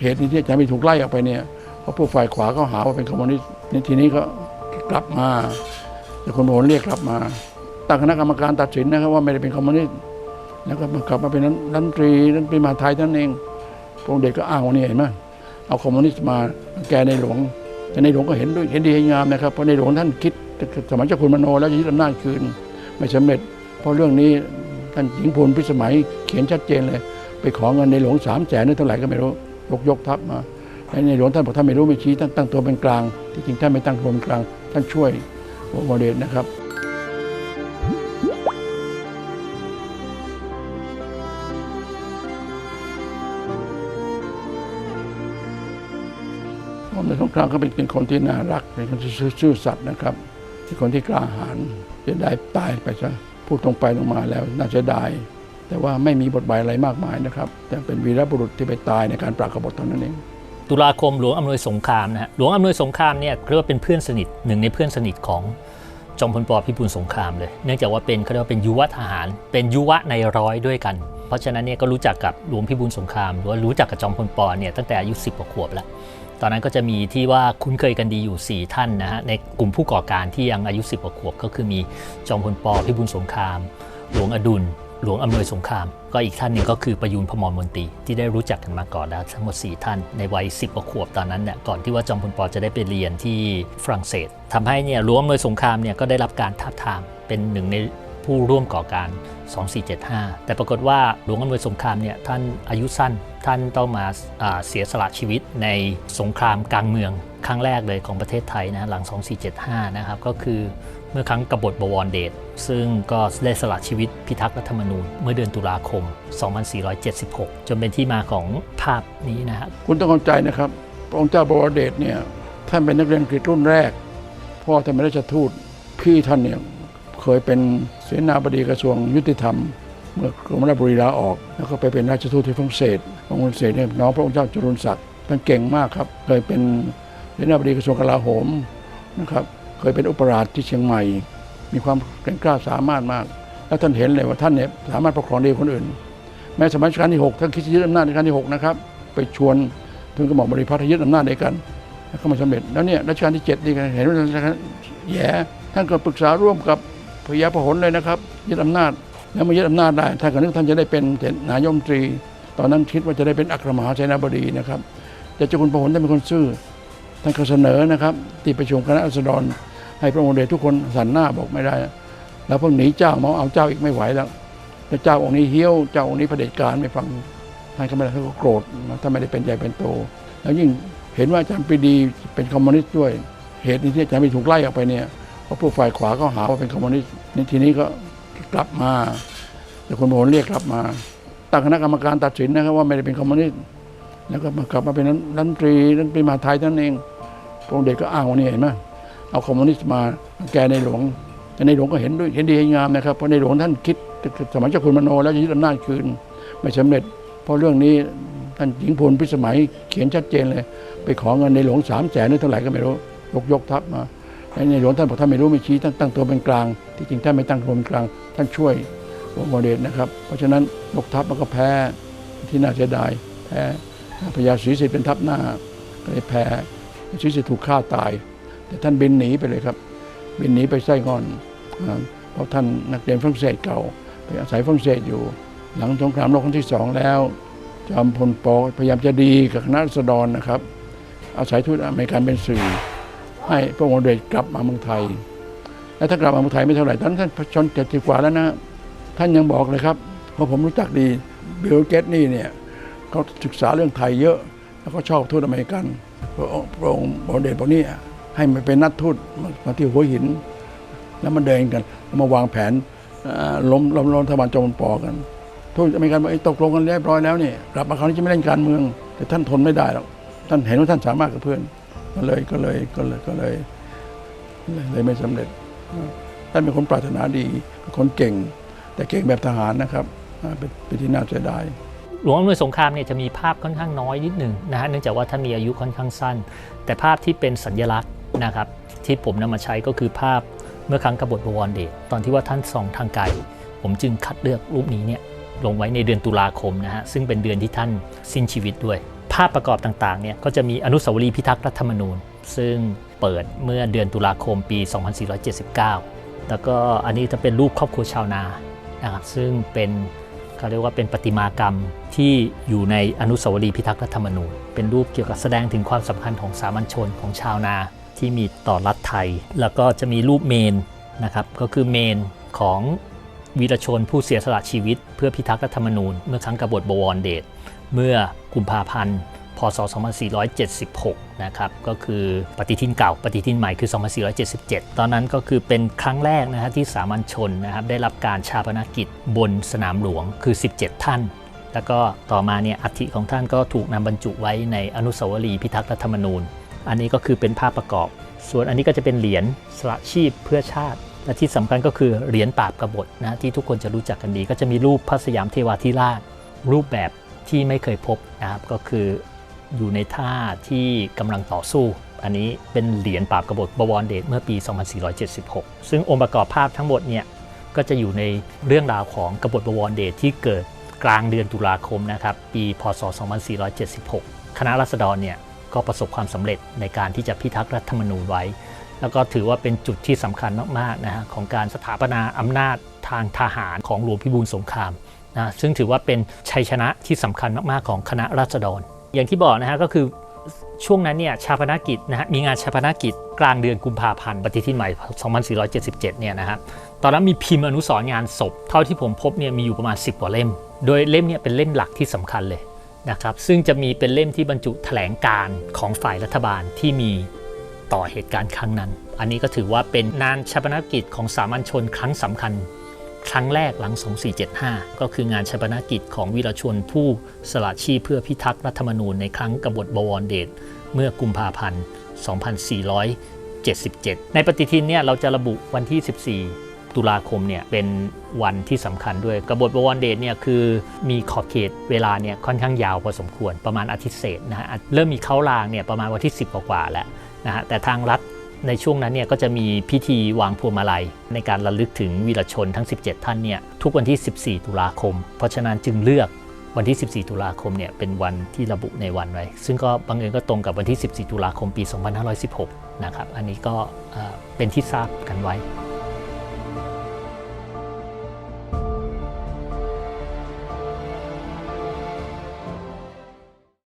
เหตุนี้ที่อาจารย์มีถูกไล่ออกไปเนี่ยเพราะผู้ฝ่ายขวาก็หาว่าเป็นคอมมิวนิสต์นี่ทีนี้ก็กลับมาแต่คนโหนเรียกกลับมาตั้งคณะกรรมการตัดสินนะครับว่าไม่ได้เป็นคอมมิวนิสต์แล้วก็กลับมาเป็นรัฐมนตรีรัฐมนตรีมหาไทยท่านเองพระองค์เด็กก็อ้างว่านี่เห็นไหมเอาคอมมิวนิสต์มาแกในหลวงแต่ในหลวงก็เห็นด้วยเห็นดีเห็นงามนะครับเพราะในหลวงท่านคิดสมัยเจ้าคุณมโนแล้วจะยึดอำนาจคืนไม่สำเร็จ เพราะเรื่องนี้ท่านหญิงพลพิสมัยเขียนชัดเจนเลย ไปขอเงินในหลวงสามแสนนึกเท่าไหร่ก็ไม่รู้ ยกยกทัพมาในหลวงท่านบอกท่านไม่รู้ไม่ชี้ท่านตั้งตัวเป็นกลาง ที่จริงท่านไม่ตั้งตัวเป็นกลาง ท่านช่วยโมเดลนะครับผมในสงครามก็เป็นเป็นคนที่น่ารักเป็นคนที่ซื่อสัตย์นะครับเป็นคนที่กล้าหาญจะได้ตายไปซะพูดตรงไปตรงมาแล้วน่าจะได้ แต่ว่าไม่มีบทบาทอะไรมากมายนะครับแต่เป็นวีรบุรุษที่ไปตายในการปราบกบฏเท่านั้นเองตุลาคมหลวงอำนวยสงครามนะฮะหลวงอำนวยสงครามเนี่ยเรียกว่าเป็นเพื่อนสนิทหนึ่งในเพื่อนสนิทของจอมพลปพิบูลสงครามเลยเนื่องจากว่าเป็นเขาเรียกว่าเป็นยุวทหาร เป็นยุวในร้อยด้วยกัน เพราะฉะนั้นเนี่ยก็รู้จักกับหลวงพิบูลสงครามหรือว่ารู้จักกับจอมพลปเนี่ยตั้งแต่อายุ10กว่าขวบแล้วตอนนั้นก็จะมีที่ว่าคุ้นเคยกันดีอยู่ 4 ท่านนะฮะในกลุ่มผู้ก่อการที่ยังอายุ 10กว่าขวบก็คือมีจอมพลปพิบูลสงคราม หลวงอดุล หลวงอำนวยสงคราม ก็อีกท่านหนึ่งก็คือประยูนพมรมนตรีที่ได้รู้จักกันมาก่อนแล้วทั้งหมด 4 ท่านในวัย 10กว่าขวบตอนนั้นเนี่ยก่อนที่ว่าจอมพลปอจะได้ไปเรียนที่ฝรั่งเศสทำให้เนี่ยหลวงอำนวยสงครามเนี่ยก็ได้รับการทาบทามเป็นหนึ่งในผู้ร่วมก่อการ 2475 แต่ปรากฏว่าหลวงอำนวยสงครามเนี่ยท่านอายุสั้นท่านต้องมาาเสียสละชีวิตในสงครามกลางเมืองครั้งแรกเลยของประเทศไทยนะหลัง 2475 นะครับก็คือ เมื่อครั้งกบฏบวรเดชซึ่งก็ได้สละชีวิตพิทักษ์รัฐธรรมนูญ เมื่อเดือนตุลาคม 2476 จนเป็นที่มาของภาพนี้นะฮะคุณต้องเข้าใจนะครับพระองค์เจ้าบวรเดชเนี่ยท่านเป็นนักเรียนอังกฤษรุ่นแรก พ่อท่านเป็นราชทูตพี่ท่านเนี่ยเคยเป็นเสนาบดีกระทรวงยุติธรรม เมื่อกรมราชบุรีลาออก แล้วก็ไปเป็นราชทูตที่ฝรั่งเศสฝรั่งเศสเนี่ยน้องพระองค์เจ้าจรุนศักดิ์ท่านเก่งมากครับเคยเป็นเสนาบดีกระทรวงกลาโหมนะครับ เคยเป็นอุปราชที่เชียงใหม่ มีความแกร่งกล้าสามารถมาก แล้วท่านเห็นเลยว่าท่านเนี่ยสามารถปกครองดีคนอื่น แม้สมัยรัชกาลที่6ท่านคิดจะยึดอำนาจในรัชกาลที่6นะครับไปชวนทุนกระหม่อมบริพัตรยึดอำนาจด้วยกันแล้วก็มาสำเร็จแล้วเนี่ยรัชกาลที่7นี่ก็เห็นว่าชกาลแย่ท่านก็ปรึกษาร่วมกับพญาพหลเลยนะครับยึดอำนาจแล้วมายึดอำนาจได้ท่านก็นึกท่านจะได้เป็นนายมตรี ตอนนั้นคิดว่าจะได้เป็นอัครมหาเสนาบดีนะครับแต่เจ้าคุณพหลท่านเป็นคนซื่อท่านก็เสนอนะครับ ที่ประชุมคณะรัษฎร ให้พระองค์เดชทุกคนสันหน้าบอกไม่ได้ แล้วพิ่งหนีเจ้ามาเอาเจ้าอีกไม่ไหวแล้วแล้วเจ้าองค์นี้เฮี้ยวเจ้าองค์นี้เผด็จการไม่ฟังท่านก็ไม่ได้ท่านก็โกรธนะท่านไม่ได้เป็นใหญ่เป็นโต แล้วยิ่งเห็นว่าอาจารย์ปรีดีเป็นคอมมิวนิสต์ด้วย เหตุนี้ที่อาจารย์มีถูกไล่ออกไปเนี่ยเพราะผู้ฝ่ายขวาก็หาว่าเป็นคอมมิวนิสต์ในทีนี้ก็กลับมา แต่คนโหนเรียกกลับมาตั้งคณะกรรมการตัดสินนะครับว่าไม่ได้เป็นคอมมิวนิสต์แล้วก็มากลับมาเป็นรัฐมนตรีรัฐมนตรีมหาไทยท่านเองพระองค์เด็กก็อ้างว่านี่เห็นไหม เอาคอมมิวนิสต์มาแกในหลวงแต่ในหลวงก็เห็นด้วยเห็นดีเห็นงามนะครับเพราะในหลวงท่านคิดสมัยเจ้าคุณมโนแล้วจะยึดอำนาจคืนไม่สำเร็จ เพราะเรื่องนี้ท่านหญิงพลพิสมัยเขียนชัดเจนเลย ไปขอเงินในหลวงสามแสนนึกเท่าไหร่ก็ไม่รู้ยกยกทัพมาในหลวงท่านบอกท่านไม่รู้ไม่ชี้ท่านตั้งตัวเป็นกลาง ที่จริงท่านไม่ตั้งตัวเป็นกลาง ท่านช่วยโมเดลนะครับ เพราะฉะนั้นยกทัพมันก็แพ้ที่น่าเสียดายแพ้พญาศรีสิทธิ์เป็นทัพหน้าก็เลยแพ้ศรีสิทธิ์ถูกฆ่าตาย แต่ท่านบินหนีไปเลยครับ บินหนีไปไส้งอนเพราะท่านนักเรียนฝรั่งเศสเก่า ไปอาศัยฝรั่งเศสอยู่ หลังสงครามโลกครั้งที่สองแล้วจอมพลปอพยายามจะดีกับคณะรัษฎรนะครับ อาศัยทูตอเมริกันเป็นสื่อ ให้พระองค์เดชกลับมาเมืองไทย และถ้ากลับมาเมืองไทยไม่เท่าไหร่ตอนนั้นท่านชนเจ็ดสิบกว่าแล้วนะท่านยังบอกเลยครับเพราะผมรู้จักดีบิลเกตนี่เนี่ยเขาศึกษาเรื่องไทยเยอะ แล้วก็ชอบทูตอเมริกันพระองค์พระองค์บเดชบอกนี่ ให้มันเป็นนักทูตมาที่หัวหิน แล้วมาเดินกันแล้วมาวางแผนล้มล้มล้มรัฐบาลจอมพลปอกันทูตอเมริกันบอกเอ้ตกลงกันเรียบร้อยแล้วนี่กลับมาคราวนี้จะไม่เล่นการเมือง แต่ท่านทนไม่ได้หรอกท่านเห็นว่าท่านสามารถกับเพื่อนก็เลยก็เลยก็เลยก็เลยเลยเลยไม่สำเร็จท่านเป็นคนปรารถนาดีเป็นคนเก่ง แต่เก่งแบบทหารนะครับเป็นเป็นที่น่าเสียดายหลวงอำนวยสงครามเนี่ยจะมีภาพค่อนข้างน้อยนิดหนึ่งนะฮะเนื่องจากว่าท่านมีอายุค่อนข้างสั้น แต่ภาพที่เป็นสัญลักษณ์ นะครับที่ผมนำมาใช้ก็คือภาพเมื่อครั้งกบฏบวรเดชตอนที่ว่าท่านส่องทางไกล ผมจึงคัดเลือกรูปนี้เนี่ยลงไว้ในเดือนตุลาคมนะฮะซึ่งเป็นเดือนที่ท่านสิ้นชีวิตด้วย ภาพประกอบต่างๆเนี่ยก็จะมีอนุสาวรีย์พิทักษ์รัฐธรรมนูญ ซึ่งเปิดเมื่อเดือนตุลาคมปี 2479 แล้วก็อันนี้จะเป็นรูปครอบครัวชาวนานะครับซึ่งเป็นเขาเรียกว่าเป็นประติมากรรมที่อยู่ในอนุสาวรีย์พิทักษ์รัฐธรรมนูญ เป็นรูปเกี่ยวกับแสดงถึงความสำคัญของสามัญชนของชาวนา ที่มีต่อรัฐไทย แล้วก็จะมีรูปเมนนะครับก็คือเมนของวีรชนผู้เสียสละชีวิต เพื่อพิทักษ์รัฐธรรมนูญ เมื่อครั้งกบฏบวรเดชเมื่อกุมภาพันธ์พศ 2476 นะครับก็คือปฏิทินเก่าปฏิทินใหม่คือ 2477 ตอนนั้นก็คือเป็นครั้งแรกนะฮะที่สามัญชนนะครับได้รับการชาปนกิจบนสนามหลวงคือ 17 ท่าน แล้วก็ต่อมาเนี่ยอัฐิของท่านก็ถูกนำบรรจุไว้ในอนุสาวรีย์พิทักษ์รัฐธรรมนูญ อันนี้ก็คือเป็นภาพประกอบ ส่วนอันนี้ก็จะเป็นเหรียญสละชีพเพื่อชาติ และที่สำคัญก็คือเหรียญปราบกบฏนะที่ทุกคนจะรู้จักกันดี ก็จะมีรูปพระสยามเทวาธิราช รูปแบบที่ไม่เคยพบนะครับก็คืออยู่ในท่าที่กำลังต่อสู้ อันนี้เป็นเหรียญปราบกบฏบวรเดชเมื่อปี 2476 ซึ่งองค์ประกอบภาพทั้งหมดเนี่ยก็จะอยู่ในเรื่องราวของกบฏบวรเดชที่เกิดกลางเดือนตุลาคมนะครับปี พศ 2476 คณะรัษฎรเนี่ย ก็ประสบความสำเร็จในการที่จะพิทักษ์รัฐธรรมนูญไว้ แล้วก็ถือว่าเป็นจุดที่สำคัญมากๆนะฮะของการสถาปนาอำนาจทางทหารของหลวงพิบูลสงครามนะซึ่งถือว่าเป็นชัยชนะที่สำคัญมากๆของคณะราษฎร อย่างที่บอกนะฮะก็คือช่วงนั้นเนี่ยชาปนกิจนะฮะมีงานชาปนกิจกลางเดือนกุมภาพันธ์ปฏิทินใหม่ 2477 เนี่ยนะครับตอนนั้นมีพิมพ์อนุสรณ์งานศพ เท่าที่ผมพบเนี่ยมีอยู่ประมาณ 10 กว่าเล่ม โดยเล่มเนี่ยเป็นเล่มหลักที่สำคัญเลย นะครับซึ่งจะมีเป็นเล่มที่บรรจุแถลงการของฝ่ายรัฐบาลที่มีต่อเหตุการณ์ครั้งนั้น อันนี้ก็ถือว่าเป็นงานชาปนกิจของสามัญชนครั้งสำคัญ ครั้งแรกหลัง 2475 ก็คืองานชาปนกิจของวีรชนผู้สละชีพเพื่อพิทักษ์รัฐธรรมนูญในครั้งกบฏบวรเดชเมื่อกุมภาพันธ์ 2477 ในปฏิทินเนี่ยเราจะระบุวันที่ 14 ตุลาคมเนี่ยเป็นวันที่สำคัญด้วยกบฏบวรเดชเนี่ยคือมีขอบเขตเวลาเนี่ยค่อนข้างยาวพอสมควรประมาณอาทิตย์เศษนะฮะเริ่มมีเข้ารางเนี่ยประมาณวันที่ 10 กว่าแล้วนะฮะแต่ทางรัฐในช่วงนั้นเนี่ยก็จะมีพิธีวางพวงมาลัย ในการระลึกถึงวีรชนทั้ง 17 ท่านเนี่ยทุกวันที่ 14 ตุลาคม เพราะฉะนั้นจึงเลือกวันที่ 14 ตุลาคมเนี่ยเป็นวันที่ระบุในวันไว้ ซึ่งก็บังเอิญก็ตรงกับวันที่ 14 ตุลาคมปี 2516 นะครับ อันนี้ก็เอ่อเป็นที่ทราบกันไว้